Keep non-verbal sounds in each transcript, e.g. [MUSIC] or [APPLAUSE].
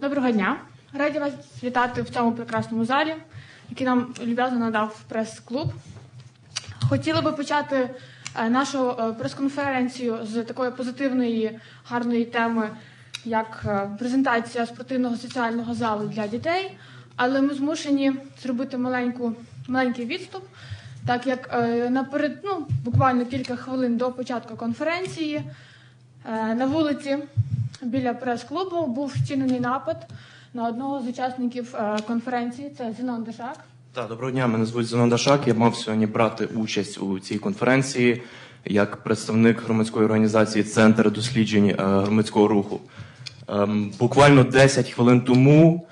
Доброго дня. Раді вас вітати в цьому прекрасному залі, який нам люб'язно надав прес-клуб. Хотіли би почати е, нашу е, прес-конференцію з такої позитивної, гарної теми, як е, презентація спортивного соціального залу для дітей. Але ми змушені зробити маленьку, маленький відступ, так як наперед, ну, буквально кілька хвилин до початку конференції на вулиці біля прес-клубу був вчинений напад на одного з учасників е, конференції. Це Зінон Дешак. Так, доброго дня. Мене звуть Зенон Дашак. Я мав сьогодні брати участь у цій конференції як представник громадської організації Центр досліджень е, громадського руху. Ем, Буквально 10 хвилин тому,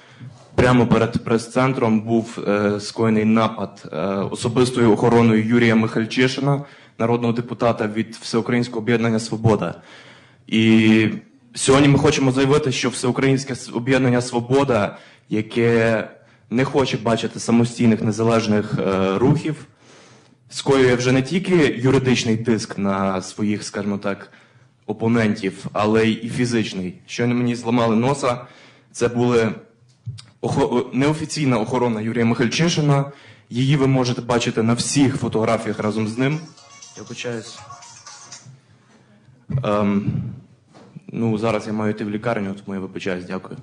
прямо перед прес-центром, був е, скоєний напад особистою охороною Юрія Михальчишина, народного депутата від Всеукраїнського об'єднання Свобода. І сьогодні ми хочемо заявити, що Всеукраїнське об'єднання Свобода, яке не хоче бачити самостійних незалежних е, рухів, скоює вже не тільки юридичний тиск на своїх, скажімо так, опонентів, але й і фізичний. Щойно мені зламали носа. Це були охо- неофіційна охорона Юрія Михальчишина. Її ви можете бачити на всіх фотографіях разом з ним. Я вибачаюсь. Ем, ну, зараз я маю йти в лікарню, тому я вибачаюсь, дякую.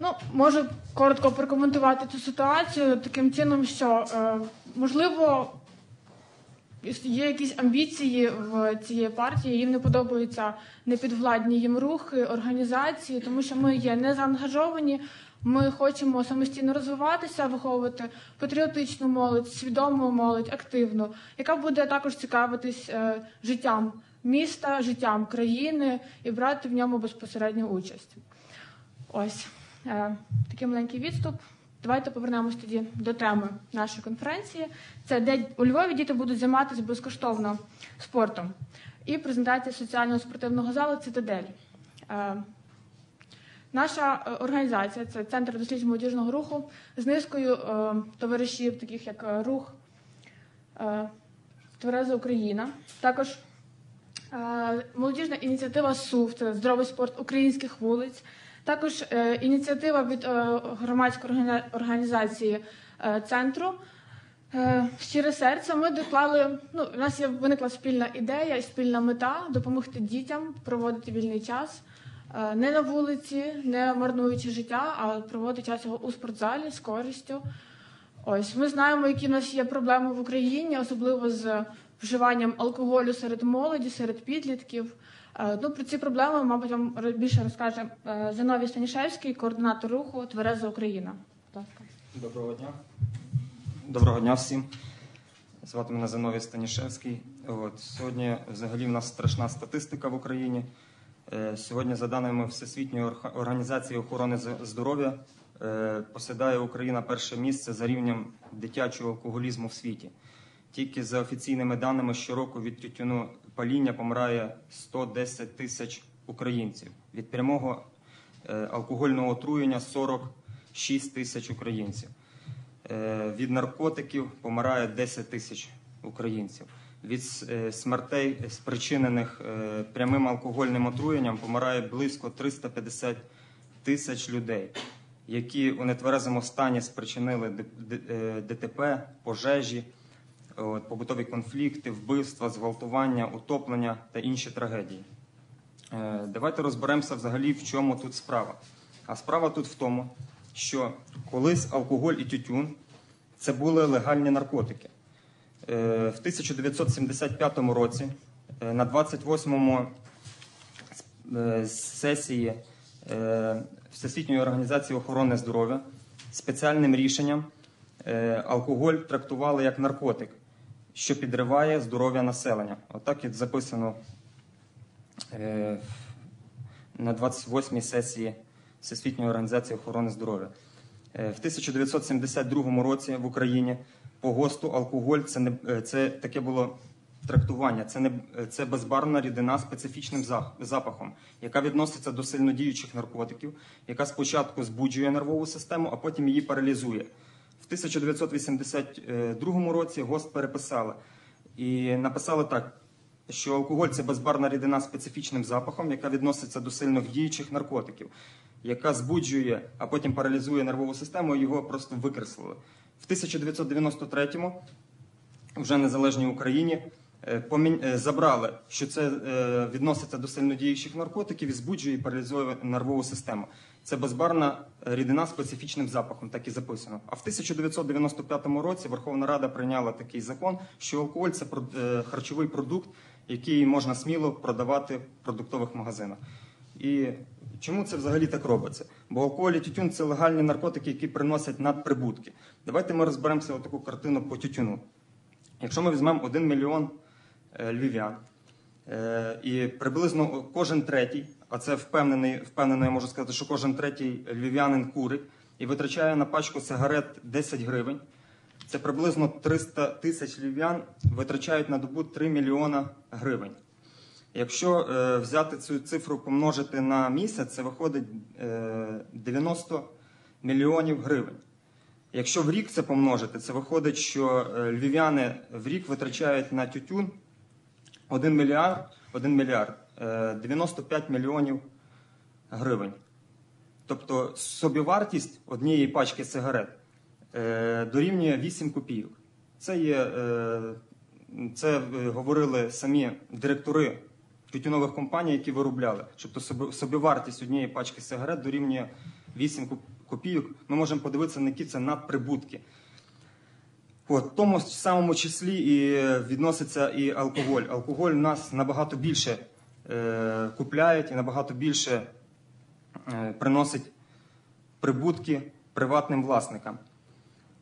Ну, можу коротко прокоментувати цю ситуацію таким чином, що е, можливо є якісь амбіції в цієї партії, їм не подобаються непідвладні їм рухи, організації, тому що ми є не заангажовані. Ми хочемо самостійно розвиватися, виховувати патріотичну молодь, свідому молодь, активну, яка буде також цікавитись е, життям міста, життям країни і брати в ньому безпосередню участь. Ось е, такий маленький відступ. Давайте повернемось тоді до теми нашої конференції. Це де у Львові діти будуть займатися безкоштовно спортом. І презентація соціального спортивного залу Цитадель. Наша е, організація це Центр досліджень молодіжного руху з низкою е, товаришів, таких як е, рух Твереза Україна. Також Молодіжна ініціатива СУВ, це здоровий спорт українських вулиць. Також ініціатива від громадської органі- організації центру. Щире серце. Ми доклали. Ну, у нас є виникла спільна ідея і спільна мета допомогти дітям проводити вільний час не на вулиці, не марнуючи життя, а проводити час у спортзалі з користю. Ось ми знаємо, які в нас є проблеми в Україні, особливо з вживанням алкоголю серед молоді, серед підлітків. Е, Ну, про ці проблеми, мабуть, вам більше розкаже е, Зиновій Станішевський, координатор руху Твереза Україна. Будь ласка. Доброго дня. Доброго дня всім. Звати мене Зиновій Станішевський. От, сьогодні взагалі в нас страшна статистика в Україні. Е, Сьогодні, за даними Всесвітньої організації охорони здоров'я, е, посідає Україна перше місце за рівнем дитячого алкоголізму в світі. Тільки за офіційними даними щороку від тютюну паління помирає 110 тисяч українців. Від прямого е, алкогольного отруєння 46 тисяч українців. Від наркотиків помирає 10 тисяч українців. Від е, смертей, е, спричинених е, прямим алкогольним отруєнням, помирає близько 350 тисяч людей, які у нетверезому стані спричинили ДТП, пожежі, побутові конфлікти, вбивства, зґвалтування, утоплення та інші трагедії. Давайте розберемося взагалі, в чому тут справа. А справа тут в тому, що колись алкоголь і тютюн це були легальні наркотики. Е, В 1975 році е, на 28-му е, сесії Всесвітньої організації охорони здоров'я спеціальним рішенням алкоголь трактували як наркотик, що підриває здоров'я населення. Отак і записано на 28-й сесії Всесвітньої організації охорони здоров'я. В 1972 році в Україні по ГОСТу алкоголь це не е, це таке було трактування. Це не е, це безбарвна рідина з специфічним запахом, яка відноситься до сильнодіючих наркотиків, яка спочатку збуджує нервову систему, а потім її паралізує. В 1982 році ГОСТ переписали і написали так: що алкоголь це безбарна рідина з специфічним запахом, яка відноситься до сильних діючих наркотиків, яка збуджує, а потім паралізує нервову систему, його просто викреслили. В 1993-му вже незалежній Україні е, е, забрали, що це е, відноситься до сильнодіючих наркотиків і збуджує і паралізує нервову систему. Це безбарна рідина з специфічним запахом, так і записано. А в 1995 році Верховна Рада прийняла такий закон, що алкоголь це харчовий продукт, який можна сміло продавати в продуктових магазинах. І чому це взагалі так робиться? Бо алкоголь і тютюн це легальні наркотики, які приносять надприбутки. Давайте ми розберемося в таку картину по тютюну. Якщо ми візьмемо 1 мільйон е, львів'ян, е, і приблизно кожен третій, а це впевнений, впевнено, я можу сказати, що кожен третій львів'янин курить і витрачає на пачку сигарет 10 гривень. Це приблизно 300 тисяч львів'ян витрачають на добу 3 мільйона гривень. Якщо е, взяти цю цифру помножити на місяць, це виходить е, 90 мільйонів гривень. Якщо в рік це помножити, це виходить, що е, львів'яни в рік витрачають на тютюн 1 мільярд, 1 мільярд е, 95 мільйонів гривень. Тобто собівартість однієї пачки сигарет е, дорівнює 8 копійок. Це є, е, це е, говорили самі директори тютюнових компаній, які виробляли. Тобто собівартість однієї пачки сигарет дорівнює 8 копійок. Ми можемо подивитися, на які це надприбутки. В тому самому числі і відноситься і алкоголь. Алкоголь в нас набагато більше е, купляють і набагато більше е, приносить прибутки приватним власникам.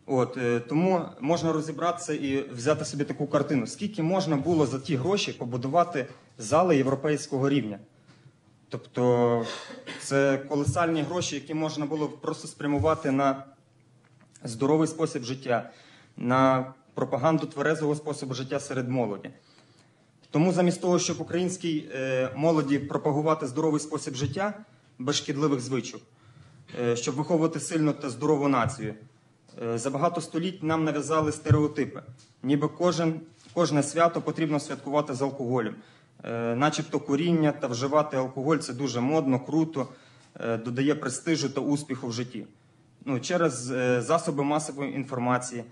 От, е, тому можна розібратися і взяти собі таку картину. Скільки можна було за ті гроші побудувати зали європейського рівня? Тобто це колосальні гроші, які можна було просто спрямувати на здоровий спосіб життя, на пропаганду тверезого способу життя серед молоді. Тому замість того, щоб українській е, молоді пропагувати здоровий спосіб життя без шкідливих звичок, е, щоб виховувати сильну та здорову націю, е, за багато століть нам нав'язали стереотипи. Ніби кожен, кожне свято потрібно святкувати з алкоголем. Е, начебто куріння та вживати алкоголь це дуже модно, круто, е, додає престижу та успіху в житті. Ну, через е, засоби масової інформації,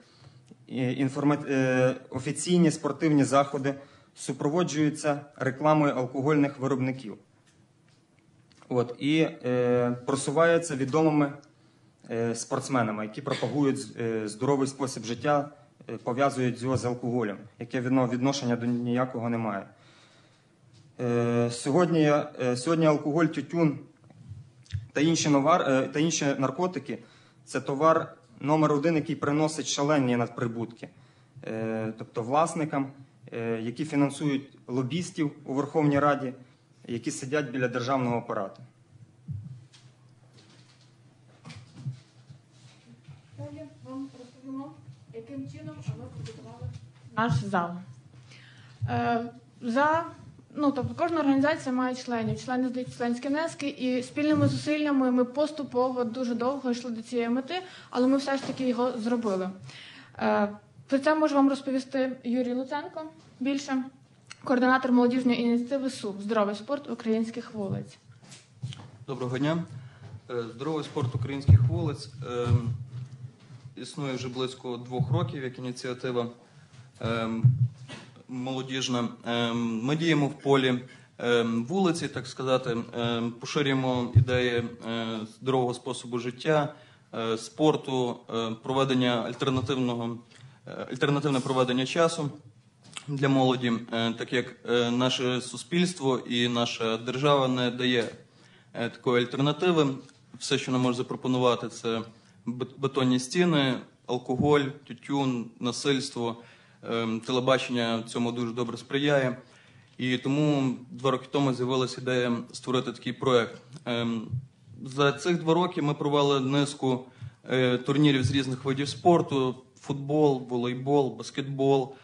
інформа- офіційні спортивні заходи супроводжуються рекламою алкогольних виробників. От, і е, просуваються відомими е, спортсменами, які пропагують здоровий спосіб життя, пов'язують його з алкоголем, яке відно- відношення до ніякого немає. Е, сьогодні, е, сьогодні алкоголь, тютюн та інші, новар, е, та інші наркотики це товар номер один, який приносить шалені надприбутки. Е, тобто власникам, е, які фінансують лобістів у Верховній Раді, які сидять біля державного апарату. Далі вам розповімо, яким чином ми побудували наш зал. Е, за, ну, тобто кожна організація має членів, члени здають членські внески, і спільними зусиллями ми поступово дуже довго йшли до цієї мети, але ми все ж таки його зробили. Е, про це може вам розповісти Юрій Луценко більше, координатор молодіжної ініціативи СУП Здоровий спорт українських вулиць. Доброго дня. Е, Здоровий спорт українських вулиць е, існує вже близько двох років як ініціатива е, молодіжна. Е, Ми діємо в полі е, вулиці, так сказати, е, поширюємо ідеї е, здорового способу життя, е, спорту, е, проведення альтернативного альтернативне проведення часу для молоді, так як наше суспільство і наша держава не дає такої альтернативи. Все, що нам може запропонувати, це бет- бетонні стіни, алкоголь, тютюн, насильство. Е, Телебачення цьому дуже добре сприяє. І тому два роки тому з'явилася ідея створити такий проект. Ем, За цих два роки ми провели низку е, турнірів з різних видів спорту: футбол, волейбол, баскетбол.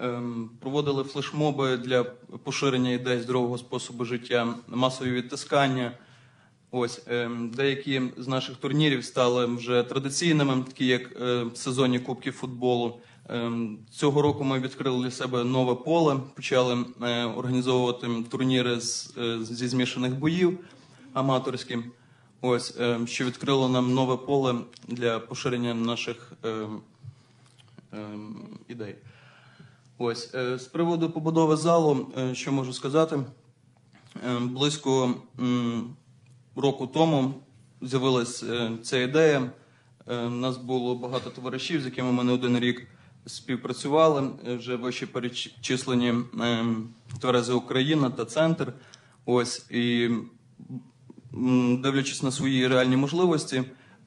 Ем, Проводили флешмоби для поширення ідей здорового способу життя, масові відтискання. Ось ем, деякі з наших турнірів стали вже традиційними, такі як е, сезонні кубки футболу. Ем, Цього року ми відкрили для себе нове поле, почали е, організовувати турніри е, зі змішаних боїв аматорські. Ось, е, що відкрило нам нове поле для поширення наших ідей. Ось, з приводу побудови залу, що можу сказати, близько року тому з'явилася ця ідея. У нас було багато товаришів, з якими ми не один рік співпрацювали. Е, Вже вище перечислені е, Тверези Україна та Центр. Ось і дивлячись на свої реальні можливості,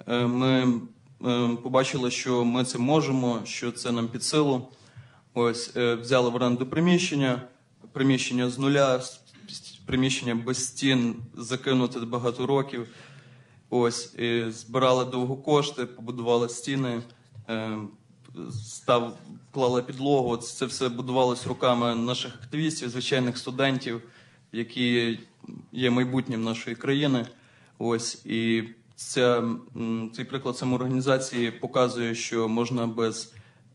е, ми е, побачили, що ми це можемо, що це нам під силу. Ось взяли в оренду приміщення, приміщення з нуля, приміщення без стін, закинуте багато років. Ось і збирали довго кошти, побудували стіни, е, став, клали підлогу. Це все будувалось руками наших активістів, звичайних студентів, які є майбутнім нашої країни. Ось і ця, цей приклад самоорганізації показує, що можна без,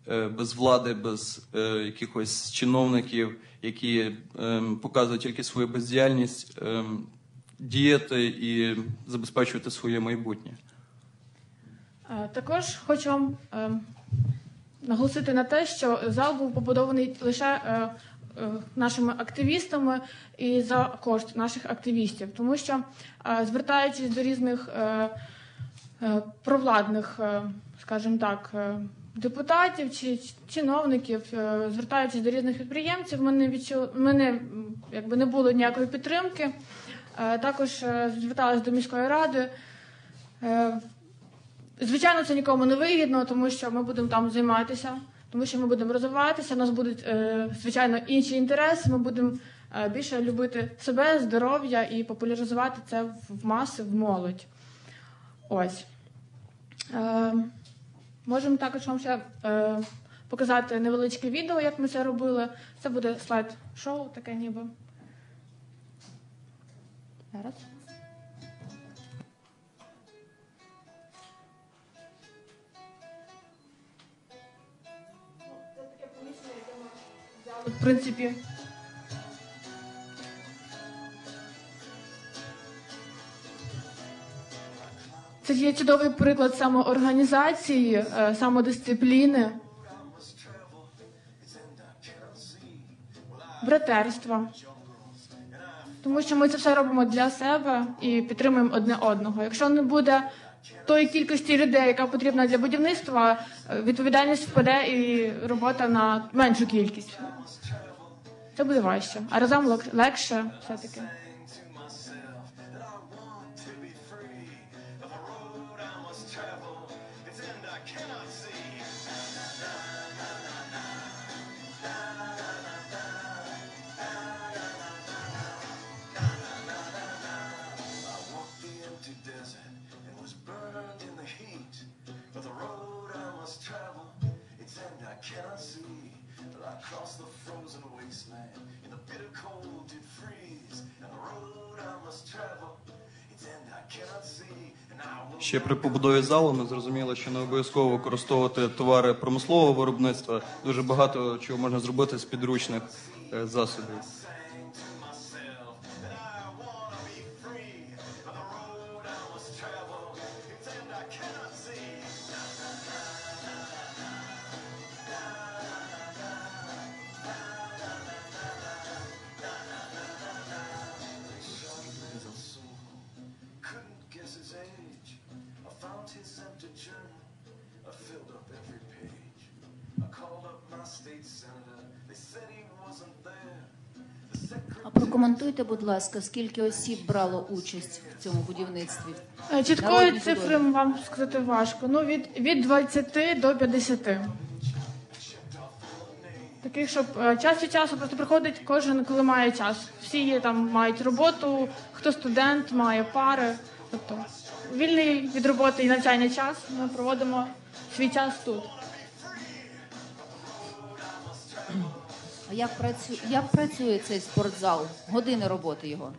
е, без влади, без е, якихось чиновників, які ем, показують тільки свою бездіяльність, діяти і забезпечувати своє майбутнє. Е, Також хочу вам е, наголосити на те, що зал був побудований лише е, е, нашими активістами і за кошт наших активістів, тому що е, звертаючись до різних провладних, скажімо так, депутатів чи чиновників, звертаючись до різних підприємців, ми не відчули, ми якби не було ніякої підтримки. Також зверталися до міської ради. Звичайно, це нікому не вигідно, тому що ми будемо там займатися, тому що ми будемо розвиватися. У нас будуть е, звичайно інші інтереси. Ми будемо е, більше любити себе, здоров'я і популяризувати це в маси, в молодь. Ось. Е, можемо також вам ще показати невеличке відео, як ми це робили. Це буде слайд-шоу, таке ніби. Зараз. В принципі. Це є чудовий приклад самоорганізації, е, самодисципліни, братерства. Тому що ми це все робимо для себе і підтримуємо одне одного. Якщо не буде тої кількості людей, яка потрібна для будівництва, е, відповідальність впаде і робота на меншу кількість. Це буде важче. А разом легше все-таки. walked Ще при побудові залу ми зрозуміли, що не обов'язково використовувати товари промислового виробництва. Дуже багато чого можна зробити з підручних е, засобів. Прокоментуйте, будь ласка, скільки осіб брало участь в цьому будівництві? Е, Чіткої цифри вам сказати важко. Ну, від, від 20 до 50. Таких, щоб е, час від часу просто приходить кожен, коли має час. Всі є там мають роботу, хто студент, має пари. Тобто вільний від роботи і навчання час ми проводимо свій час тут. Як працює, як працює цей спортзал? Години роботи його?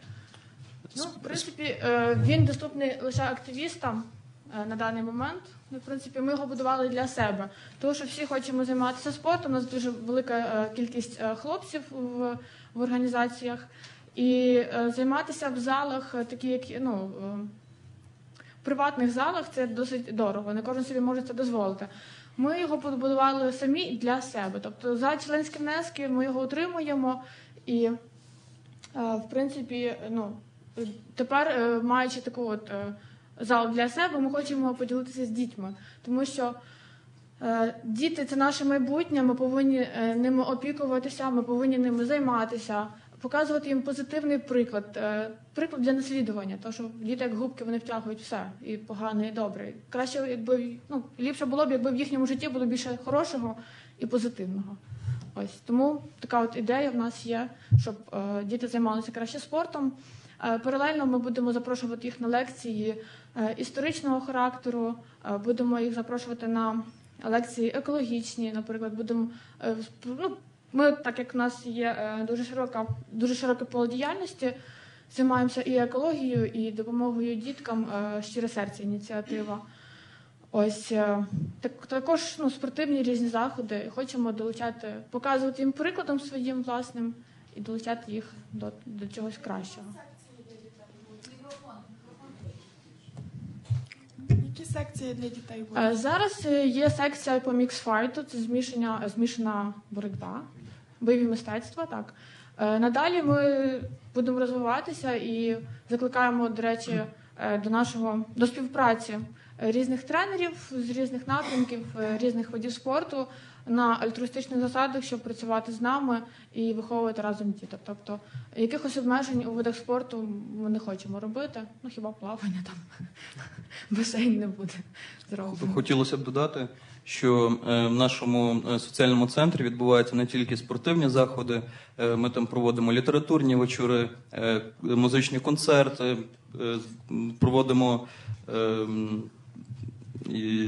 Ну, в принципі, е, він доступний лише активістам. е, на даний момент. Ну, в принципі, ми його будували для себе, тому що всі хочемо займатися спортом. У нас дуже велика е, кількість хлопців в, в організаціях. І займатися в залах, такі як ну, в приватних залах, це досить дорого. Не кожен собі може це дозволити. Ми його побудували самі для себе. Тобто за членські внески ми його отримуємо і, е, в принципі, ну, тепер, е, маючи таку от е, зал для себе, ми хочемо поділитися з дітьми, тому що. Діти це наше майбутнє. Ми повинні ними опікуватися, ми повинні ними займатися, показувати їм позитивний приклад, е, приклад для наслідування. Тому що діти, як губки, вони втягують все і погане, і добре. Краще, якби ну ліпше було б, якби в їхньому житті було більше хорошого і позитивного. Ось тому така от ідея в нас є, щоб е, діти займалися краще спортом. Е, Паралельно ми будемо запрошувати їх на лекції історичного характеру, будемо їх запрошувати на лекції екологічні, наприклад, будемо е, ну, ми, так як в нас є е, дуже широка, дуже широке поле діяльності, займаємося і екологією, і допомогою діткам е, щире серце ініціатива. Ось е, так, також ну, спортивні різні заходи. Хочемо долучати, показувати їм прикладом своїм власним і долучати їх до, до чогось кращого. Які секції для дітей будуть? Зараз є секція по міксфайту, це змішання, змішана боротьба, бойові мистецтва. Так. Е, Надалі ми будемо розвиватися і закликаємо, до речі, е, до нашого до співпраці різних тренерів з різних напрямків, е, різних видів спорту на альтруїстичних засадах, щоб працювати з нами і виховувати разом діток. Тобто якихось обмежень у видах спорту ми не хочемо робити. Ну хіба плавання там [LAUGHS] басейн не буде зроблено. Хотілося б додати, що е, в нашому е, соціальному центрі відбуваються не тільки спортивні заходи, е, ми там проводимо літературні вечори, музичні концерти, проводимо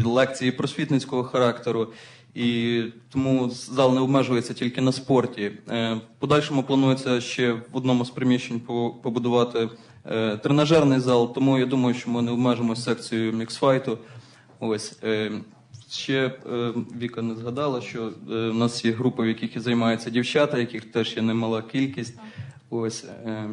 лекції просвітницького характеру. І тому зал не обмежується тільки на спорті. В подальшому планується ще в одному з приміщень по- побудувати тренажерний зал, тому я думаю, що ми не обмежимося секцією міксфайту. Ось ще е, Віка не згадала, що е, в нас є групи, в яких і займаються дівчата, яких теж є немала кількість. Ось е,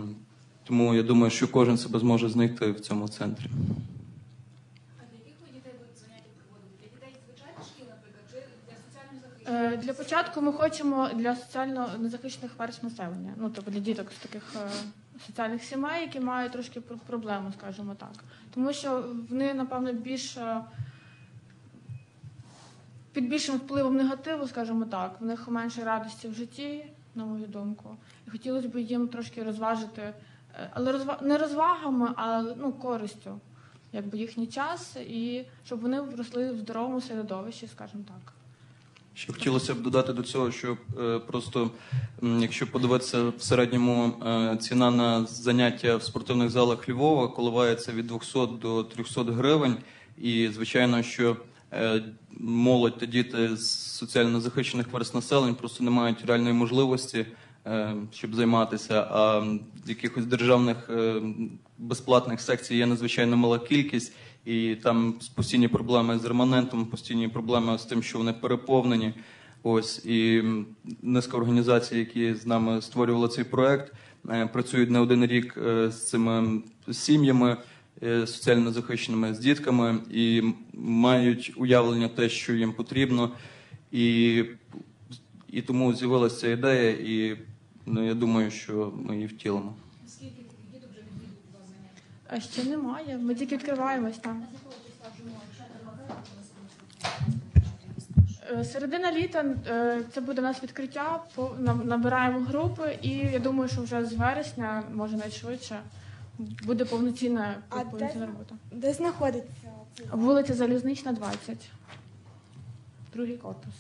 тому я думаю, що кожен себе зможе знайти в цьому центрі. А для яких ви дітей будуть заняття проводити? Для дітей звичайних шкіл, наприклад, чи для соціально захищених? Е, Для початку ми хочемо для соціально незахищених верств населення, ну тобто для діток з таких е, соціальних сімей, які мають трошки пр- проблему, скажімо так. Тому що вони, напевно, більш е, під більшим впливом негативу, скажімо так, в них менше радості в житті, на мою думку. І хотілося б їм трошки розважити, е, але розва... не розвагами, а ну, користю, якби їхній час, і щоб вони росли в здоровому середовищі, скажімо так. Ще хотілося б додати до цього, що е, просто якщо подивитися в середньому е, ціна на заняття в спортивних залах Львова коливається від 200 до 300 гривень, і звичайно, що молодь та діти з соціально захищених верст населення просто не мають реальної можливості, е, щоб займатися. А якихось державних е, безплатних секцій є надзвичайно мала кількість. І там постійні проблеми з реманентом, постійні проблеми з тим, що вони переповнені. Ось і низка організацій, які з нами створювали цей проект, е, працюють не один рік е, з цими сім'ями е, соціально захищеними з дітками і мають уявлення те, що їм потрібно. І, і тому з'явилася ця ідея, і ну, я думаю, що ми її втілимо. Скільки діток вже відвідують заняття? А ще немає. Ми тільки відкриваємось там. Е, Середина літа е, це буде у нас відкриття. Набираємо групи, і я думаю, що вже з вересня, може навіть швидше, буде повноцінна, А де- повноцінна робота. Де знаходиться цей Вулиця Залізнична, 20. Другий корпус.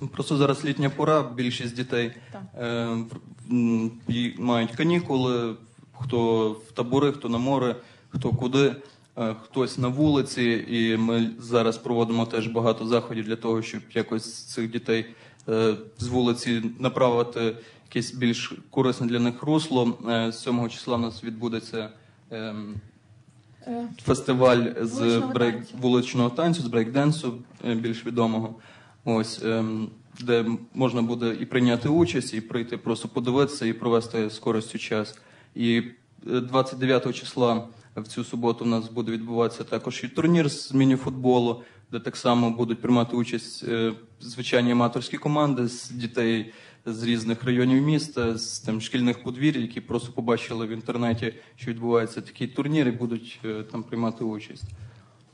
Ну, Просто зараз літня пора, більшість дітей Так. е, в- м, і мають канікули, хто в табори, хто на море, хто куди, е, хтось на вулиці. І ми зараз проводимо теж багато заходів для того, щоб якось цих дітей е, з вулиці направити якесь більш корисне для них русло. Е, З 7 числа у нас відбудеться ем, Е, фестиваль з Вуличного брейк танцю. вуличного танцю, з брейкденсу, е, більш відомого. Ось ем, де можна буде і прийняти участь, і прийти просто подивитися і провести з користю час. І е, 29 числа в цю суботу у нас буде відбуватися також і турнір з мініфутболу, де так само будуть приймати участь е, звичайні аматорські команди з дітей з різних районів міста, з там шкільних подвір'я, які просто побачили в інтернеті, що відбувається такий турнір, і будуть е, там приймати участь.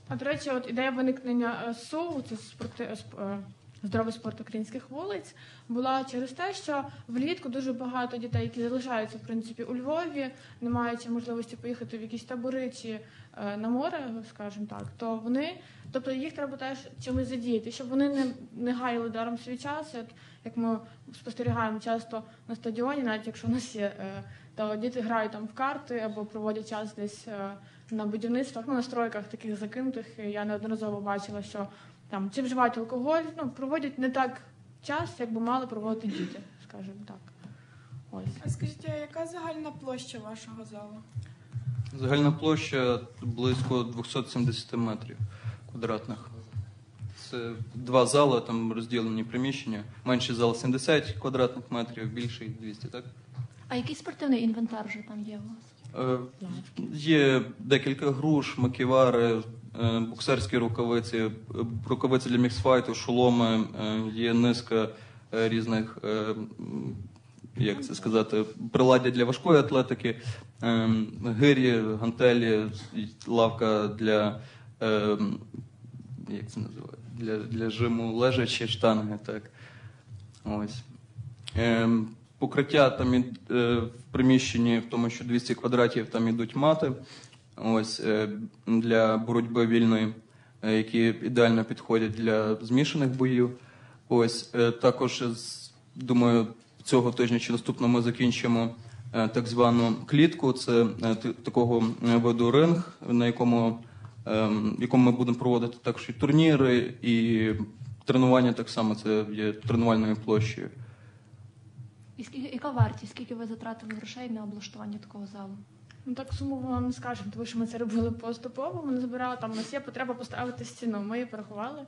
А до речі, от ідея виникнення СОУ, це спорти, е, сп- е, здоровий спорт українських вулиць, була через те, що влітку дуже багато дітей, які залишаються в принципі у Львові, не маючи можливості поїхати в якісь табори чи е, на море, скажімо так, то вони, тобто їх треба теж чимось задіяти, щоб вони не, не гаяли даром свій час. От, як ми спостерігаємо часто на стадіоні, навіть якщо у нас є, е, то діти грають там в карти або проводять час десь е, на будівництвах, ну на стройках таких закинутих. Я неодноразово бачила, що там чи вживають алкоголь, ну проводять не так час, як би мали проводити діти, скажімо так. Ось. А скажіть, а яка загальна площа вашого залу? Загальна площа близько 270 метрів квадратних. Це два зали, там розділені приміщення. Менший зал 70 квадратних метрів, більший 200, так? А який спортивний інвентар вже там є у вас? Е, Є декілька груш, маківари, боксерські рукавиці, е, рукавиці для міксфайту, шоломи, е, є низка е, різних, е, як це сказати, приладдя для важкої атлетики, е, гирі, гантелі, лавка для. е, Як це називається? Для, для жиму лежачі штанги, так. Ось. Покриття там е, в приміщенні, в тому, що 200 квадратів там ідуть мати. Ось е, для боротьби вільної, е, які ідеально підходять для змішаних боїв. Ось е, також думаю, цього тижня чи наступного ми закінчимо так звану клітку. Це такого виду ринг, на якому, ем, якому ми будемо проводити також і турніри, і тренування так само. Це є тренувальною площею. І скільки, яка вартість? Скільки ви затратили грошей на облаштування такого залу? Ну так сумово вам не скажемо, тому що ми це робили поступово. Ми не збирали там. У нас є потреба поставити стіну. Ми її порахували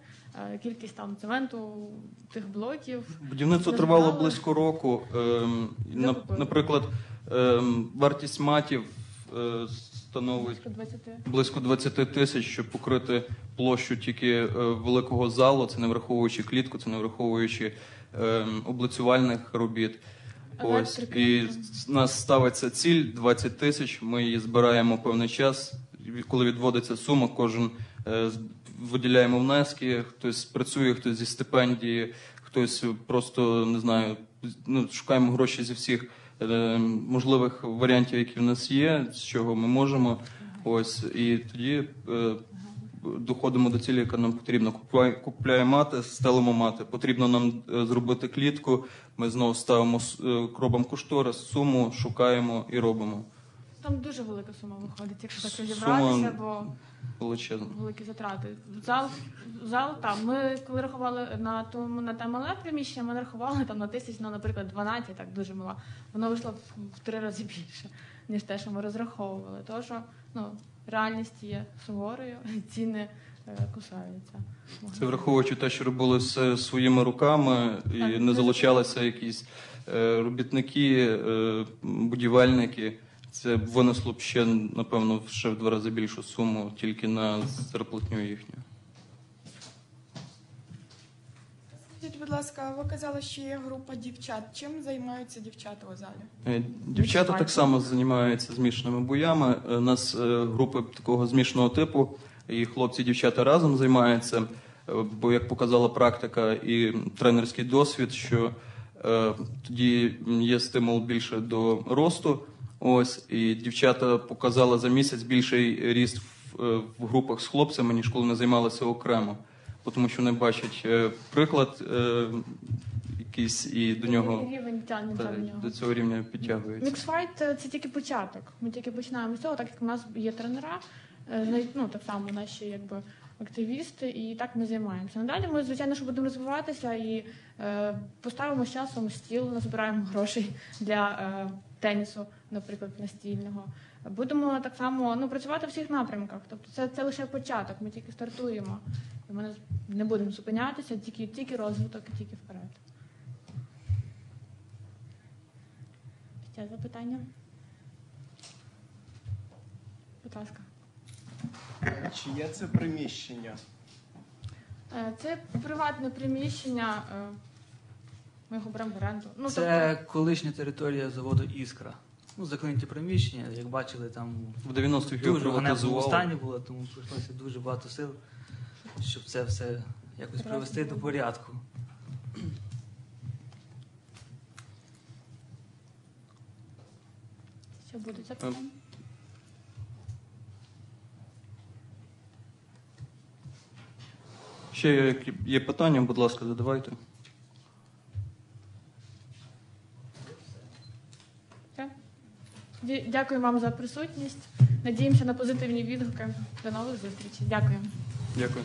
е, кількість там цементу, тих блоків. Будівництво тривало близько року. Ем, на- Закупили. наприклад, ем, вартість матів е, становить Близько 20. близько 20 тисяч, щоб покрити площу тільки е, великого залу. Це не враховуючи клітку, це не враховуючи ем, облицювальних робіт. Ось і с- нас ставиться ціль 20 тисяч. Ми її збираємо певний час. Коли відводиться сума, кожен е, виділяємо внески. Хтось працює, хтось зі стипендії, хтось просто не знаю. Ну шукаємо гроші зі всіх е, можливих варіантів, які в нас є, з чого ми можемо. Ось і тоді. Е, Доходимо до цілі, яка нам потрібна. Купляємо мати, стелимо мати. Потрібно нам е, зробити клітку. Ми знову ставимо е, робимо кошторис, суму, шукаємо і робимо. Там дуже велика сума виходить, якщо так розібратися, бо Величезно. великі затрати. Зал, зал там. Ми коли рахували на тому на те мале приміщення, ми рахували там на тисяч, ну, наприклад, 12, так дуже мала. Воно вийшло в, в три рази більше, ніж те, що ми розраховували. Що ну, реальність є суворою, і [LAUGHS] ціни е, кусаються. Це враховуючи те, що робили все своїми руками, і Так, не залучалися якісь е, робітники, е, будівельники. Це винесло б ще, напевно, ще в два рази більшу суму тільки на зарплатню їхню. Скажіть, будь ласка, ви казали, що є група дівчат. Чим займаються дівчата у залі? Е, Дівчата так само займаються змішаними боями. Е, У нас е, групи такого змішаного типу, і хлопці і дівчата разом займаються. Бо, як показала практика і тренерський досвід, що е, тоді є стимул більше до росту. Ось і дівчата показали за місяць більший ріст в, в групах з хлопцями, ніж коли вони займалися окремо. Тому що вони бачать е, приклад е, якийсь і до нього рівень тягне та, нього. до цього рівня підтягується. Міксфайт е, це тільки початок. Ми тільки починаємо з цього, так як у нас є тренера, е, ну так само наші якби активісти, і так ми займаємося. Надалі ми, звичайно, що будемо розвиватися і е, поставимо з часом стіл, назбираємо грошей для е, тенісу, наприклад, настільного. Будемо так само ну, працювати в всіх напрямках. Тобто це, це лише початок, ми тільки стартуємо. І ми не- будемо зупинятися, тільки, тільки розвиток і тільки вперед. Ще запитання? Будь ласка. Чи є це приміщення? Е, Це приватне приміщення. е, Ми його беремо в оренду. Ну, Це колишня територія заводу Іскра. Ну, закинуті приміщення, як бачили, там В 90-х його дуже ганебному стані було, тому прийшлося дуже багато сил, щоб це все якось привести до порядку. тобто, що будуть запитання? Ще є, є питання, будь ласка, задавайте. Дякую вам за присутність. Надіємося на позитивні відгуки. До нових зустрічей. Дякую. Дякую.